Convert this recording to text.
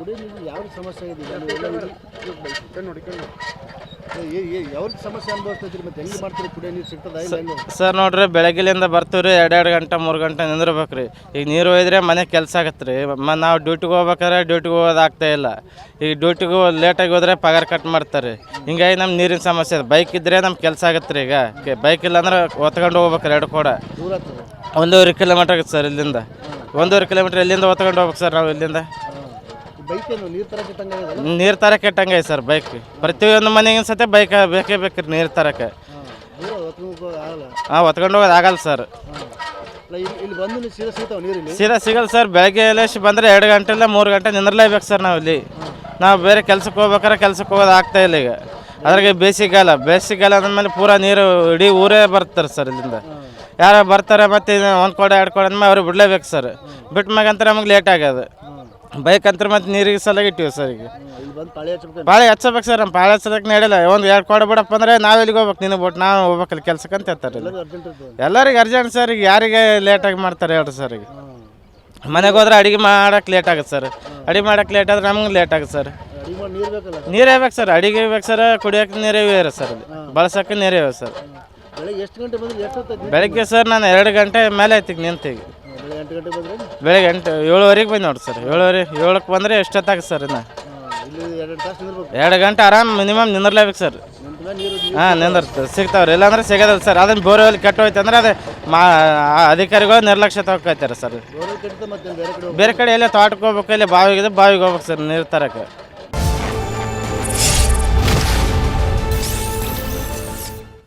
ಕುಡಿಯೋ ನೀರು ಯಾವ ಸಮಸ್ಯೆ ಇದೆ? ಈಗ ನೀವು ಎಲ್ಲ ಏ- ಏ- ಯಾವ ಸಮಸ್ಯೆ ಅನುಭವಿಸ್ತೀರಿ ಮತ್ತೆ ಹೆಂಗೆ ಮಾಡ್ತೀರಿ ಕುಡಿಯೋ ನೀರು ಸಿಗ್ತದ ಇಲ್ಲ ಸರ್ ನೋಡ್ರಿ ಬೆಳಗ್ಗೆಲಿಂದ ಬರ್ತೀವ್ರಿ ರೀ ಎರಡು ಗಂಟೆ ಮೂರು ಗಂಟೆ ನಿಂದಿರ್ಬೇಕು ರೀ ಈಗ ನೀರು ಒಯ್ದ್ರೆ ಮನೆ ಕೆಲಸ ಆಗತ್ತೆ ರೀ ಮ ನಾವು ಡ್ಯೂಟಿಗೆ ಹೋಗ್ಬೇಕಾದ್ರೆ ಡ್ಯೂಟಿಗೆ ಹೋಗೋದಾಗ್ತಾ ಇಲ್ಲ. ಈಗ ಡ್ಯೂಟಿಗೆ ಲೇಟಾಗಿ ಹೋದ್ರೆ ಪಗಾರ ಕಟ್ ಮಾಡ್ತಾರೆ. ಹಿಂಗಾಗಿ ನಮ್ಮ ನೀರಿನ ಸಮಸ್ಯೆ ಇದೆ. ಬೈಕ್ ಇದ್ದರೆ ನಮ್ಮ ಕೆಲಸ ಆಗತ್ತೆ ರೀ ಈಗ ಬೈಕ್ ಇಲ್ಲಾಂದ್ರೆ ಒತ್ಕೊಂಡು ಹೋಗ್ಬೇಕು ಎರಡು ಕೂಡ. ಒಂದೂವರೆ ಕಿಲೋಮೀಟ್ರ್ ಆಗುತ್ತೆ ಸರ್ ಇಲ್ಲಿಂದ. ಒಂದೂವರೆ ಕಿಲೋಮೀಟ್ರ್ ಇಲ್ಲಿಂದ ಹೊತ್ಕೊಂಡು ಹೋಗ್ಬೇಕು ಸರ್ ನಾವು ಇಲ್ಲಿಂದ? ನೀರು ತರ ಇಟ್ಟಂಗೆ ಐತೆ ಕೆಟ್ಟಂಗೆ ಸರ್ ಬೈಕ್ ಪ್ರತಿಯೊಂದು ಮನೆಗಿನ ಸತೆ ಬೈಕ್ ಬೇಕೇ ಬೇಕ್ರಿ ನೀರ್ ನೀರು ಹಾ ಹೊತ್ಕೊಂಡು ಹೋಗೋದು ಆಗಲ್ಲ ಸರ್. ಸೀದಾ ಸಿಗಲ್ಲ ಸರ್ ಬೆಳಗ್ಗೆ ಎಷ್ಟು ಬಂದರೆ ಎರಡು ಗಂಟೆಲ್ಲ ಮೂರು ಗಂಟೆ ನಿಂದ್ರಲೇಬೇಕು ಸರ್ ನಾವು ಇಲ್ಲಿ ನಾವು ಬೇರೆ ಕೆಲ್ಸಕ್ಕೆ ಹೋಗ್ಬೇಕಾರೆ ಕೆಲ್ಸಕ್ಕೆ ಹೋಗೋದು ಆಗ್ತಾ ಇಲ್ಲ ಈಗ. ಅದ್ರಾಗೆ ಬೇಸಿಗೆಗಾಲ ಬೇಸಿಗೆಗಾಲ ಅಂದಮೇಲೆ ಪೂರಾ ನೀರು ಇಡೀ ಊರೇ ಬರ್ತಾರೆ ಸರ್ ಇಲ್ಲಿಂದ. ಯಾರು ಬರ್ತಾರೆ ಮತ್ತೆ ಒಂದು ಕೊಡೆ ಎರಡು ಕೋಡ ಅಂದ್ಮೇಲೆ ಅವ್ರಿಗೆ ಬಿಡಲೇಬೇಕು ಸರ್. ಬಿಟ್ಟ ಮ್ಯಾಗಂತ ನಮಗೆ ಲೇಟ್ ಆಗ್ಯದ. ಬೈಕ್ ಅಂತ ಮತ್ತೆ ನೀರಿಗೆ ಸಲ ಇಟ್ಟಿವಿ ಸರ್ ಈಗ. ಭಾಳ ಹಚ್ಚಬೇಕು ಸರ್ ನಮ್ಮ ಪಾಳೆ ಹಚ್ಚಲಕ್ಕೆ ನಡೆಯಲ್ಲ. ಒಂದು ಎರಡು ಕೊಡ ಬಿಡಪ್ಪ ಅಂದ್ರೆ ನಾವು ಎಲ್ಲಿಗೆ ಹೋಗ್ಬೇಕು? ನಿನ್ನ ಬಿಟ್ಟು ನಾವು ಹೋಗ್ಬೇಕಲ್ಲ ಕೆಲ್ಸಕ್ಕೆ ಅಂತ ಹೇಳ್ತಾರೆ ಎಲ್ಲರಿಗೆ ಅರ್ಜೆಂಟ್ ಸರ್ ಈಗ ಯಾರಿಗೆ ಲೇಟಾಗಿ ಮಾಡ್ತಾರೆ ಹೇಳ್ರಿ ಸರ್ ಈಗ. ಮನೆಗೆ ಹೋದ್ರೆ ಅಡಿಗೆ ಮಾಡಕ್ಕೆ ಲೇಟ್ ಆಗುತ್ತೆ ಸರ್. ಅಡಿಗೆ ಮಾಡಕ್ಕೆ ಲೇಟ್ ಆದ್ರೆ ನಮ್ಗೆ ಲೇಟ್ ಆಗುತ್ತೆ ಸರ್. ನೀರೇ ಬೇಕು ಸರ್. ಅಡಿಗೆ ಬೇಕು ಸರ್ ಕುಡಿಯೋಕೆ ನೀರೇ ಇವೆ ಸರ್ ಅಲ್ಲಿ ಬಳಸೋಕೆ ನೀರೇ ಇವೆ ಸರ್. ಬೆಳಗ್ಗೆ ಸರ್ ನಾನು ಎರಡು ಗಂಟೆ ಮೇಲೆ ಐತಿ ನಿಂತೀಗ ಎಂಟು ಬಂದ್ರೆ? ಬೆಳಗ್ಗೆ ಎಂಟು ಏಳುವರೆಗೆ ಬಂದು ನೋಡಿ ಸರ್. ಏಳುವರೆ ಏಳಕ್ಕೆ ಬಂದರೆ ಎಷ್ಟೊತ್ತಾಗ ಸರ್ ಇನ್ನು? ಇಲ್ಲಿ ಎರಡು ತಾಸು ನಿಂದಿರ್ಬೇಕು. ಎರಡು ಗಂಟೆ ಆರಾಮ್ ಮಿನಿಮಮ್ ನಿಂದಿರ್ಲೇಬೇಕು ಸರ್. ನೀರು ಹಾಂ ನಿಂದಿರ್ತದೆ ಸಿಗ್ತಾವ್ರಿ. ಇಲ್ಲಾಂದ್ರೆ ಸಿಗೋದಿಲ್ಲ ಸರ್. ಅದನ್ನು ಬೋರ್ವೆಲ್ ಕೆಟ್ಟು ಹೋಯ್ತು ಅಂದ್ರೆ ಅದು ಮಾ ಆ ಅಧಿಕಾರಿಗಳು ನಿರ್ಲಕ್ಷ್ಯ ತಗೋತಾರೆ ಸರ್. ಬೋರ್ವೆಲ್ ಕಟ್ಟಿದ ಮತ್ತೆ ಬೇರೆ ಕಡೆ ಹೋಗ್ಬೇಕು. ಬೇರೆ ಕಡೆ ಎಲ್ಲೇ ತೋಟಕ್ಕೆ ಹೋಗ್ಬೇಕು ಇಲ್ಲಿ ಬಾವಿಗೆ ಬಾವಿಗೆ ಹೋಗ್ಬೇಕು ಸರ್ ನೀರು ತರಕ್ಕೆ.